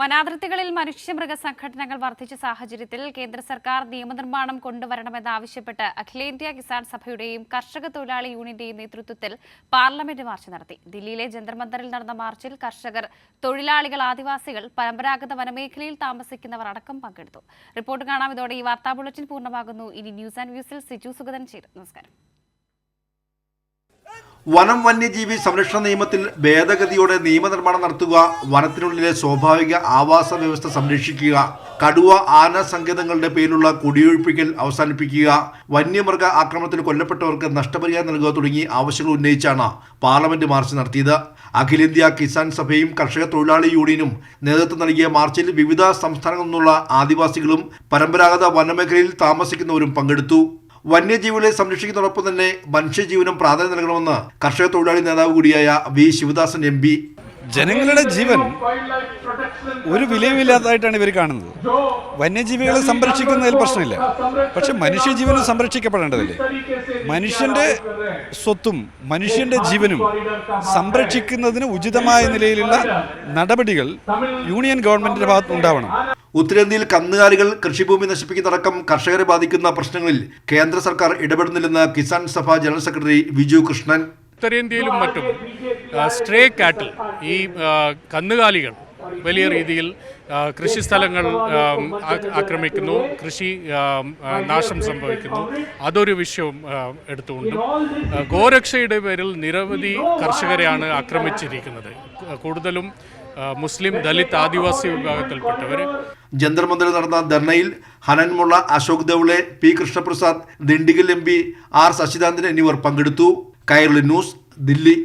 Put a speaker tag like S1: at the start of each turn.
S1: വനാതിർത്തികളിൽ മനുഷ്യമൃഗ സംഘടനകൾ വർദ്ധിച്ച സാഹചര്യത്തിൽ കേന്ദ്ര സർക്കാർ നിയമനിർമ്മാണം കൊണ്ടുവരണമെന്നാവശ്യപ്പെട്ട് അഖിലേന്ത്യാ കിസാൻ സഭയുടെയും കർഷക തൊഴിലാളി യൂണിയന്റെയും നേതൃത്വത്തിൽ പാർലമെന്റ് മാർച്ച് നടത്തി. ദില്ലിയിലെ ജന്തർമന്ദറിൽ നടന്ന മാർച്ചിൽ കർഷകർ തൊഴിലാളികൾ ആദിവാസികൾ പരമ്പരാഗത വനമേഖലയിൽ താമസിക്കുന്നവർ അടക്കം പങ്കെടുത്തു. റിപ്പോർട്ട് കാണാം. ഇതോടെ ഈ വാർത്താ ബുള്ളറ്റിൻ പൂർണമാകുന്നു. ഇനി ന്യൂസ് ആൻഡ് വ്യൂസിൽ സിജു സുഗതൻ ചേരും. നമസ്കാരം.
S2: വനം വന്യജീവി സംരക്ഷണ നിയമത്തിൽ ഭേദഗതിയോടെ നിയമനിർമ്മാണം നടത്തുക വനത്തിനുള്ളിലെ സ്വാഭാവിക ആവാസ വ്യവസ്ഥ സംരക്ഷിക്കുക കടുവ ആന സങ്കേതങ്ങളുടെ പേരിലുള്ള കുടിയൊഴിപ്പിക്കൽ അവസാനിപ്പിക്കുക വന്യമൃഗ ആക്രമണത്തിൽ കൊല്ലപ്പെട്ടവർക്ക് നഷ്ടപരിഹാരം നൽകുക തുടങ്ങി ആവശ്യങ്ങൾ ഉന്നയിച്ചാണ് പാർലമെന്റ് മാർച്ച് നടത്തിയത്. അഖിലേന്ത്യാ കിസാൻ സഭയും കർഷക തൊഴിലാളി യൂണിയനും നേതൃത്വം നൽകിയ മാർച്ചിൽ വിവിധ സംസ്ഥാനങ്ങളിൽ നിന്നുള്ള ആദിവാസികളും പരമ്പരാഗത വനമേഖലയിൽ താമസിക്കുന്നവരും പങ്കെടുത്തു. വന്യജീവികളെ സംരക്ഷിക്കുന്നതോടൊപ്പം തന്നെ മനുഷ്യജീവനും പ്രാധാന്യം നൽകണമെന്ന് കർഷക തൊഴിലാളി നേതാവ് കൂടിയായ വി ശിവദാസൻ എം പി.
S3: ജനങ്ങളുടെ ജീവൻ ഒരു വിലയുമില്ലാത്തതായിട്ടാണ് ഇവർ കാണുന്നത്. വന്യജീവികളെ സംരക്ഷിക്കുന്നതിൽ പ്രശ്നമില്ല. പക്ഷെ മനുഷ്യജീവനും സംരക്ഷിക്കപ്പെടേണ്ടതില്ലേ? മനുഷ്യന്റെ സ്വത്തും മനുഷ്യന്റെ ജീവനും സംരക്ഷിക്കുന്നതിന് ഉചിതമായ നിലയിലുള്ള നടപടികൾ യൂണിയൻ ഗവൺമെന്റിന്റെ ഭാഗത്ത് ഉണ്ടാവണം
S2: ഉത്തരേന്ത്യയിൽ കന്നുകാലികൾ കൃഷിഭൂമി നശിപ്പിക്കുന്നതടക്കം കർഷകരെ ബാധിക്കുന്ന പ്രശ്നങ്ങളിൽ കേന്ദ്ര സർക്കാർ ഇടപെടുന്നില്ലെന്ന് കിസാൻ സഭ ജനറൽ സെക്രട്ടറി വിജു കൃഷ്ണൻ.
S4: ഉത്തരേന്ത്യയിലും മറ്റും സ്ട്രേ കാറ്റിൽ ഈ കന്നുകാലികൾ വലിയ രീതിയിൽ കൃഷി ആ- ആക്രമിക്കുന്നു കൃഷി നാശം സംഭവിക്കുന്നു. അതൊരു വിഷയവും എടുത്തുകൊണ്ട് ഗോരക്ഷയുടെ പേരിൽ നിരവധി കർഷകരെയാണ് ആക്രമിച്ചിരിക്കുന്നത്. കൂടുതലും മുസ്ലിം ദളിത് ആദിവാസി വിഭാഗത്തിൽപ്പെട്ടവർ
S2: ജന്തർമന്ദിൽ നടന്ന ധർണയിൽ Hannan Mollah Ashok Dhawale P Krishnaprasad Dindigul M P R Sasikanthan എന്നിവർ പങ്കെടുത്തു. കൈരളി ന്യൂസ് ദില്ലി.